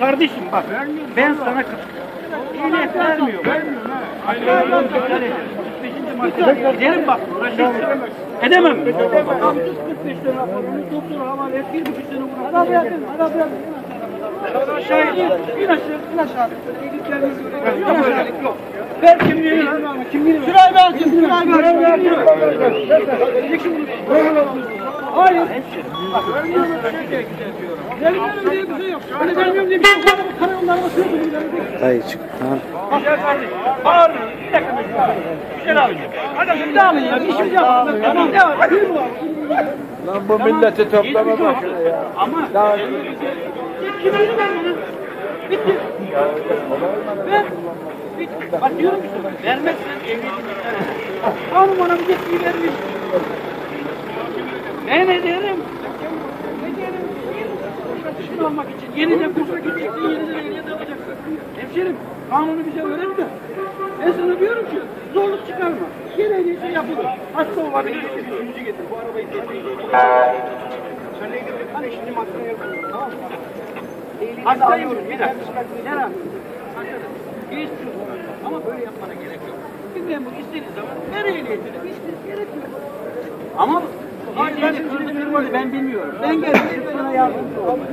Kardeşim bak ben sana ehliyet vermiyorum. Aynen. Giderim bak uğraşırım. Edemem. Tamam 45 lira raporunu doktora havale et. Bir buçuk sene uğraşırım. Hadi abi hadi abi. Aşağı in. İn aşağı. İn aşağı. Yok. Ver kimliğini. Kimliğini. Şurayı ver. Şurayı ver. Hayır. Vermiyorum diye bir şey yok. Hani vermiyorum diye bir şey yok. Karayollarına sürdüm. Dayı çık. Tamam. Bağırma. Bir dakika. Güzel abi. Hadi şimdi alın ya. Bir şey yapın. Tamam. Var. Lan bu milleti toplama başına ya. Ama kimliğini ver bana. Bitti. Ver. Bak diyorum ki sana. Vermezsen ehliyetini Kanun bana bir yetkiyi vermiş. Ben ne derim? Ne derim? Şunu almak için yeniden kursa gideceksin, yeniden ehliyet alacaksın. Hemşerim, kanunu bize öğret de. Ben sana diyorum ki, zorluk çıkarma. Ehliyeti yapılır. Hasta olabilir. Yüzü getir, bu arabayı getir. Hani şimdi makine yapıyorum, tamam mı? Hastayım, bir dakika. Geç Ama böyle yapmana gerek yok. Bir memur istediği zaman ver ehliyetini, hiç gerek yok. Ama ben kırmızı kırmadı, ben bilmiyorum. Ben geldim, sana yardımcı Bitti.